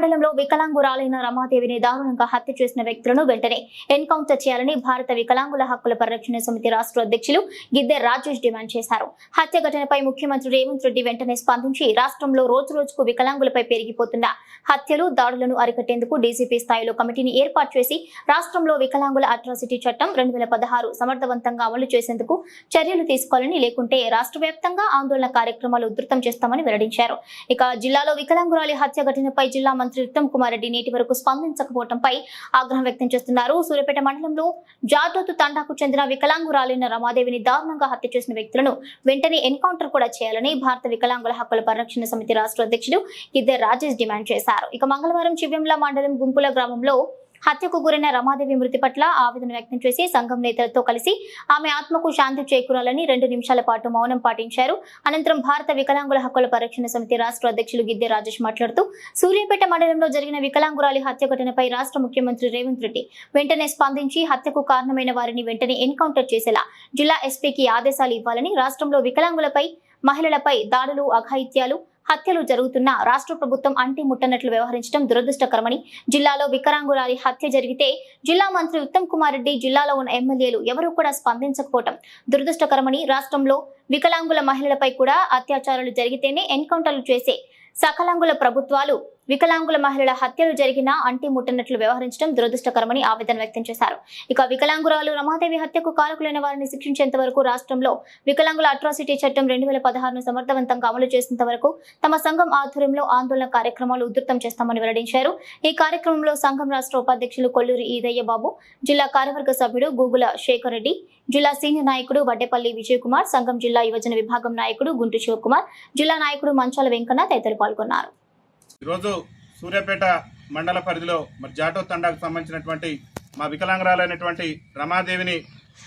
మండలంలో వికలాంగురాలైన రమాదేవిని దారుణంగా హత్య చేసిన వ్యక్తులను వెంటనే ఎన్కౌంటర్ చేయాలని భారత వికలాంగుల హక్కుల పరిరక్షణ సమితి రాష్ట్ర అధ్యక్షులు గిద్దె రాజేష్ డిమాండ్ చేశారు. హత్య ఘటనపై ముఖ్యమంత్రి రేవంత్ రెడ్డి వెంటనే స్పందించి రాష్ట్రంలో రోజు రోజుకు వికలాంగులపై పెరిగిపోతున్న హత్యలు దాడులను అరికట్టేందుకు డీజీపీ స్థాయిలో కమిటీని ఏర్పాటు చేసి రాష్ట్రంలో వికలాంగుల అట్రాసిటీ చట్టం రెండు వేల పదహారు సమర్థవంతంగా అమలు చేసేందుకు చర్యలు తీసుకోవాలని లేకుంటే రాష్ట్ర వ్యాప్తంగా ఆందోళన కార్యక్రమాలు ఉధృతం చేస్తామని వెల్లడించారు. ఇక జిల్లాలో వికలాంగురాలి హత్య ఘటనపై జిల్లా మంత్రి ఉత్తమ్ కుమార్ రెడ్డి నేటి వరకు స్పందించకపోవడంపై ఆగ్రహం వ్యక్తం చేస్తున్నారు. సూర్యాపేట మండలంలో జాతోతు తండాకు చెందిన వికలాంగురాలైన రమాదేవిని దారుణంగా హత్య చేసిన వ్యక్తులను వెంటనే ఎన్కౌంటర్ కూడా చేయాలని భారత వికలాంగుల హక్కుల పరిరక్షణ సమితి రాష్ట్ర అధ్యక్షుడు ఇద్దరు రాజేష్ డిమాండ్ చేశారు. ఇక మంగళవారం చివ్యంల మండలం గుంపుల గ్రామంలో హత్యకు గురైన రమాదేవి మృతి పట్ల ఆవేదన వ్యక్తం చేసి సంఘం నేతలతో కలిసి ఆమె ఆత్మకు శాంతి చేకూరాలని రెండు నిమిషాల పాటు మౌనం పాటించారు. అనంతరం భారత వికలాంగుల హక్కుల పరిరక్షణ సమితి రాష్ట్ర అధ్యక్షులు గిద్దె రాజేష్ మాట్లాడుతూ సూర్యాపేట మండలంలో జరిగిన వికలాంగురాలి హత్య ఘటనపై రాష్ట్ర ముఖ్యమంత్రి రేవంత్ రెడ్డి వెంటనే స్పందించి హత్యకు కారణమైన వారిని వెంటనే ఎన్కౌంటర్ చేసేలా జిల్లా ఎస్పీకి ఆదేశాలు ఇవ్వాలని రాష్ట్రంలో వికలాంగులపై మహిళలపై దాడులు అఘాయిత్యాలు హత్యలు జరుగుతున్నా రాష్ట్ర ప్రభుత్వం అంటి ముట్టనట్లు వ్యవహరించడం దురదృష్టకరమని జిల్లాలో వికలాంగురాలి హత్య జరిగితే జిల్లా మంత్రి ఉత్తమ్ కుమార్ రెడ్డి జిల్లాలో ఉన్న ఎమ్మెల్యేలు ఎవరూ కూడా స్పందించకపోవటం దురదృష్టకరమని రాష్ట్రంలో వికలాంగుల మహిళలపై కూడా అత్యాచారాలు జరిగితేనే ఎన్కౌంటర్లు చేసే సకలాంగుల ప్రభుత్వాలు వికలాంగుల మహిళల హత్యలు జరిగినా అంటి ముట్టనట్లు వ్యవహరించడం దురదృష్టకరమని ఆవేదన వ్యక్తం చేశారు. ఇక వికలాంగురాలు రమాదేవి హత్యకు కారకులైన వారిని శిక్షించేంత వరకు రాష్ట్రంలో వికలాంగుల అట్రాసిటీ చట్టం రెండు వేల పదహారును సమర్థవంతంగా అమలు చేసేంత వరకు తమ సంఘం ఆధ్వర్యంలో ఆందోళన కార్యక్రమాలు ఉధృతం చేస్తామని వెల్లడించారు. ఈ కార్యక్రమంలో సంఘం రాష్ట్ర ఉపాధ్యక్షులు కొల్లూరి ఈదయ్య బాబు జిల్లా కార్యవర్గ సభ్యుడు గూగుల శేఖర్ రెడ్డి జిల్లా సీనియర్ నాయకుడు వడ్డేపల్లి విజయ్ కుమార్ సంఘం జిల్లా యువజన విభాగం నాయకుడు గుంటు శివకుమార్ జిల్లా నాయకుడు మంచాల వెంకన్న తదితరులు పాల్గొన్నారు. ఈరోజు సూర్యాపేట మండల పరిధిలో మరి జాటో తండాకు సంబంధించినటువంటి మా వికలాంగరాలైనటువంటి రమాదేవిని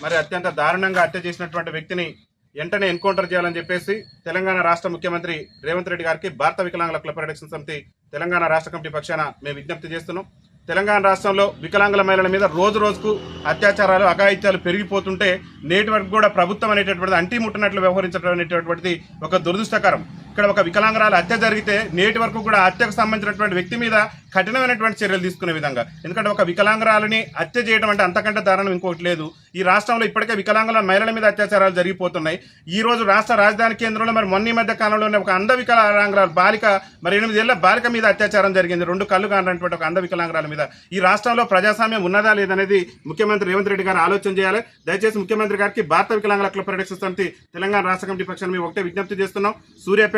మరి అత్యంత దారుణంగా హత్య చేసినటువంటి వ్యక్తిని వెంటనే ఎన్కౌంటర్ చేయాలని చెప్పేసి తెలంగాణ రాష్ట్ర ముఖ్యమంత్రి రేవంత్ రెడ్డి గారికి భారత వికలాంగుల క్లబ్ పరిరక్షణ సమితి తెలంగాణ రాష్ట్ర కమిటీ పక్షాన మేము విజ్ఞప్తి చేస్తున్నాం. తెలంగాణ రాష్ట్రంలో వికలాంగుల మహిళల మీద రోజు రోజుకు అత్యాచారాలు అఘాయిత్యాలు పెరిగిపోతుంటే నేటి వరకు కూడా ప్రభుత్వం అనేటటువంటిది అంటీ ముట్టనట్లు వ్యవహరించడం అనేటటువంటిది ఒక దురదృష్టకరం. ఇక్కడ ఒక వికలాంగరాలు హత్య జరిగితే నేటి వరకు కూడా హత్యకు సంబంధించినటువంటి వ్యక్తి మీద కఠినమైనటువంటి చర్యలు తీసుకునే విధంగా. ఎందుకంటే ఒక వికలాంగురాలని హత్య చేయడం అంటే అంతకంటే దారుణం ఇంకోటి లేదు. ఈ రాష్ట్రంలో ఇప్పటికే వికలాంగుల మహిళల మీద అత్యాచారాలు జరిగిపోతున్నాయి. ఈ రోజు రాష్ట్ర రాజధాని కేంద్రంలో మరి మొన్న మధ్య కాలంలోనే ఒక అంధ వికలాంగురాలు బాలిక మరి ఎనిమిదేళ్ళ బాలిక మీద అత్యాచారం జరిగింది. రెండు కళ్ళు కానటువంటి ఒక అంధ వికలాంగురాల మీద. ఈ రాష్ట్రంలో ప్రజాస్వామ్యం ఉన్నదా లేదనేది ముఖ్యమంత్రి రేవంత్ రెడ్డి గారు ఆలోచన చేయాలి. దయచేసి ముఖ్యమంత్రి గారికి భారత వికలాంగుల క్లబ్ ప్రొడక్షన్ సమితి తెలంగాణ రాష్ట్ర కమిటీ పక్షాన్ని మేము ఒకటే విజ్ఞప్తి చేస్తున్నాం.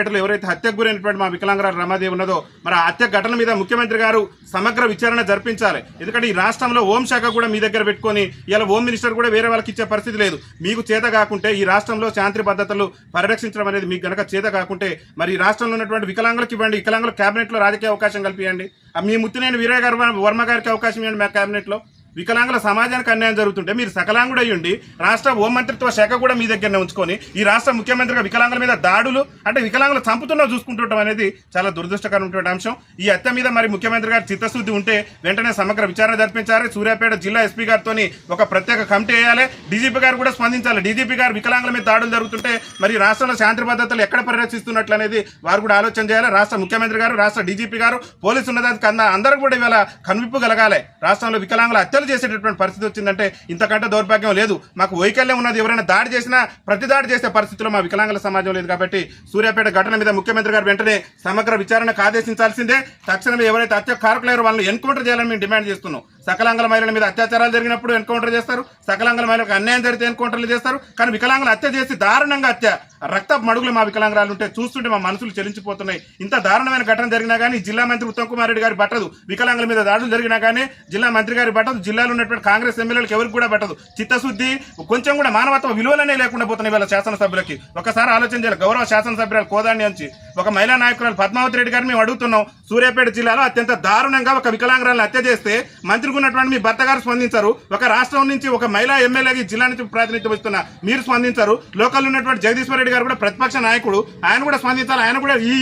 సూర్యాపేటలో ఎవరైతే హత్యకు గురైనటువంటి మా వికలాంగరాజు రమాదేవి ఉన్నదో మరి ఆ హత్య ఘటన మీద ముఖ్యమంత్రి గారు సమగ్ర విచారణ జరిపించాలి. ఎందుకంటే ఈ రాష్ట్రంలో హోంశాఖ కూడా మీ దగ్గర పెట్టుకొని ఇలా హోమ్ మినిస్టర్ కూడా వేరే వాళ్ళకి ఇచ్చే పరిస్థితి లేదు. మీకు చేత కాకుంటే ఈ రాష్ట్రంలో శాంతి భద్రతలు పరిరక్షించడం అనేది మీకు గనక చేత కాకుంటే మరి ఈ రాష్ట్రంలో ఉన్నటువంటి వికలాంగులకు ఇవ్వండి. వికలాంగుల క్యాబినెట్లో రాజకీయ అవకాశం కల్పించండి మీ ముత్తునేని వీరయ్య గారు వర్మ గారికి అవకాశం ఇవ్వండి మా క్యాబినెట్లో. వికలాంగుల సమాజానికి అన్యాయం జరుగుతుంటే మీరు సకలాంగుడు అయ్యుండి రాష్ట్ర హోంమంత్రిత్వ శాఖ కూడా మీ దగ్గరనే ఉంచుకొని ఈ రాష్ట్ర ముఖ్యమంత్రిగా వికలాంగుల మీద దాడులు అంటే వికలాంగులు చంపుతున్నా చూసుకుంటుండటం అనేది చాలా దురదృష్టకరమైనటువంటి అంశం. ఈ హత్య మీద మరి ముఖ్యమంత్రి గారి చిత్తశుద్ధి ఉంటే వెంటనే సమగ్ర విచారణ జరిపించాలి. సూర్యాపేట జిల్లా ఎస్పీ గారితో ఒక ప్రత్యేక కమిటీ వేయాలి. డీజీపీ గారు కూడా స్పందించాలి. డీజీపీ గారు వికలాంగుల మీద దాడులు జరుగుతుంటే మరి రాష్ట్రంలో శాంతి భద్రతలు ఎక్కడ పరిరక్షిస్తున్నట్లు అనేది వారు కూడా ఆలోచన చేయాలి. రాష్ట్ర ముఖ్యమంత్రి గారు రాష్ట్ర డీజీపీ గారు పోలీసు ఉన్నదానికి కన్నా అందరూ కూడా ఇవాళ కనువిప్పు కలగాలి. రాష్ట్రంలో వికలాంగుల హత్యలు చేసేటటువంటి పరిస్థితి వచ్చిందంటే ఇంతకంటే దౌర్భాగ్యం లేదు. మాకు వైకల్యం ఉన్నది. ఎవరైనా దాడి చేసినా ప్రతి దాడి చేసే పరిస్థితిలో మా వికలాంగుల సమాజం లేదు కాబట్టి సూర్యాపేట ఘటన మీద ముఖ్యమంత్రి గారు వెంటనే సమగ్ర విచారణకు ఆదేశించాల్సిందే. తక్షణమే ఎవరైతే హత్య కారకులయ్యారో వాళ్ళని ఎన్కౌంటర్ చేయాలని మేము డిమాండ్ చేస్తున్నాం. సకలాంగల మహిళల మీద అత్యాచారాలు జరిగినప్పుడు ఎన్కౌంటర్ చేస్తారు. సకలాంగల మహిళలకు అన్యాయం జరిగితే ఎన్కౌంటర్లు చేస్తారు. కానీ వికలాంగులు హత్య చేసి దారుణంగా హత్య రక్త మడుగులు మా వికలాంగురాలు ఉంటే చూస్తుంటే మా మనసులు చెలించిపోతున్నాయి. ఇంత దారుణమైన ఘటన జరిగినా కానీ జిల్లా మంత్రి ఉత్తమ్ కుమార్ రెడ్డి గారి పట్టదు వికలాంగుల మీద దాడులు జరిగినా కానీ జిల్లా మంత్రి గారి పట్టదు జిల్లాలో ఉన్నటువంటి కాంగ్రెస్ ఎమ్మెల్యేలకు ఎవరికి కూడా పట్టదు చిత్తశుద్ధి కొంచెం కూడా మానవత్వ విలువలనే లేకుండా పోతున్నాయి వీళ్ళ శాసనసభ్యులకి. ఒకసారి ఆలోచన చేయాలి. గౌరవ శాసనసభ్యురాలు కోదాన్ని అంచి. ఒక మహిళా నాయకురాలు పద్మావతి రెడ్డి గారిని మేము అడుగుతున్నాం సూర్యాపేట జిల్లాలో అత్యంత దారుణంగా ఒక వికలాంగురాలను హత్య చేస్తే మంత్రికి ఉన్నటువంటి మీ భర్త గారు స్పందించారు. ఒక రాష్ట్రం నుంచి ఒక మహిళా ఎమ్మెల్యేకి జిల్లా నుంచి ప్రాతినిధ్యం వస్తున్న మీరు స్పందించారు. లోకల్ ఉన్నటువంటి జగదీశ్వర రెడ్డి గారు కూడా ప్రతిపక్ష నాయకుడు. ఆయన కూడా స్పందించాలి. ఆయన కూడా ఈ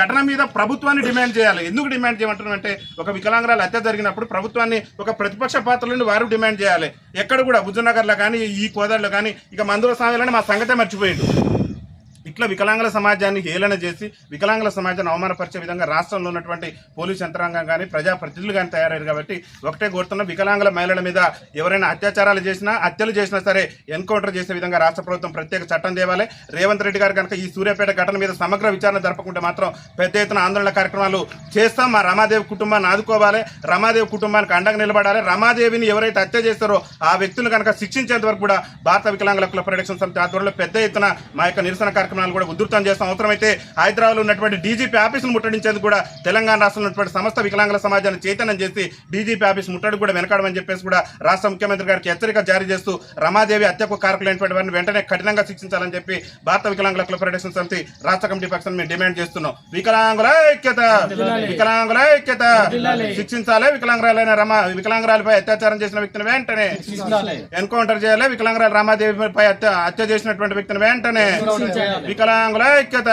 ఘటన మీద ప్రభుత్వాన్ని డిమాండ్ చేయాలి. ఎందుకు డిమాండ్ చేయమంటున్నారంటే ఒక వికలాంగురాలు హత్య జరిగినప్పుడు ప్రభుత్వాన్ని ఒక ప్రతిపక్ష పాత్ర నుండి వారు డిమాండ్ చేయాలి. ఎక్కడ కూడా భుజనగర్లో కానీ ఈ కోదాడులో కానీ ఇక మందుల స్వామిలోనే మా సంగతే మర్చిపోయిండు. ఇట్లా వికలాంగుల సమాజాన్ని హేళన చేసి వికలాంగుల సమాజాన్ని అవమానపరిచే విధంగా రాష్ట్రంలో ఉన్నటువంటి పోలీస్ యంత్రాంగం కానీ ప్రజాప్రతినిధులు కానీ తయారయ్యారు కాబట్టి ఒకటే కోరుతున్న వికలాంగుల మహిళల మీద ఎవరైనా అత్యాచారాలు చేసినా హత్యలు చేసినా సరే ఎన్కౌంటర్ చేసే విధంగా రాష్ట్ర ప్రభుత్వం ప్రత్యేక చట్టం తేవాలి. రేవంత్ రెడ్డి గారు కనుక ఈ సూర్యాపేట ఘటన మీద సమగ్ర విచారణ జరపకుంటే మాత్రం పెద్ద ఎత్తున ఆందోళన కార్యక్రమాలు చేస్తాం. మా రమాదేవి కుటుంబాన్ని ఆదుకోవాలి. రమాదేవి కుటుంబానికి అండగా నిలబడాలి. రమాదేవిని ఎవరైతే హత్య చేస్తారో ఆ వ్యక్తులు కనుక శిక్షించేంత వరకు కూడా భారత వికలాంగుల కుల పరిరక్షణ సమితి ఆధ్వర్యంలో పెద్ద ఎత్తున మా యొక్క నిరసన కార్యక్రమాలు కూడా ఉధృతం చేస్తాం. అవసరమైతే హైదరాబాద్ ఉన్నటువంటి డీజీపీ ఆఫీసులు ముట్టడించేందుకు కూడా తెలంగాణ రాష్ట్రంలో ఉన్నటువంటి సమస్త వికలాంగుల సమాజాన్ని చైతన్యం చేసి డీజీపీ ఆఫీస్ ముట్టడి కూడా వెనకాడమని చెప్పేసి కూడా రాష్ట్ర ముఖ్యమంత్రి గారికి హెచ్చరిక జారీ చేస్తూ రమాదేవి హత్యకు కారకులైనటువంటి వారిని వెంటనే కఠినంగా శిక్షించాలని చెప్పి భారత వికలాంగుల కుల ప్రొటెక్షన్ సమితి రాష్ట్ర కమిటీ పక్షాన్ని మేము డిమాండ్ చేస్తున్నాం. వికలాంగుల ఐక్యత! వికలాంగుల ఐక్యత! శిక్షించాలి వికలాంగురాలైన రమా వికలాంగురాలపై అత్యాచారం చేసిన వ్యక్తిని వెంటనే ఎన్కౌంటర్ చేయాలి వికలాంగురాలు రమాదేవిపై హత్య హత్య చేసినటువంటి వ్యక్తిని వెంటనే వికలాంగుల ఐక్యత.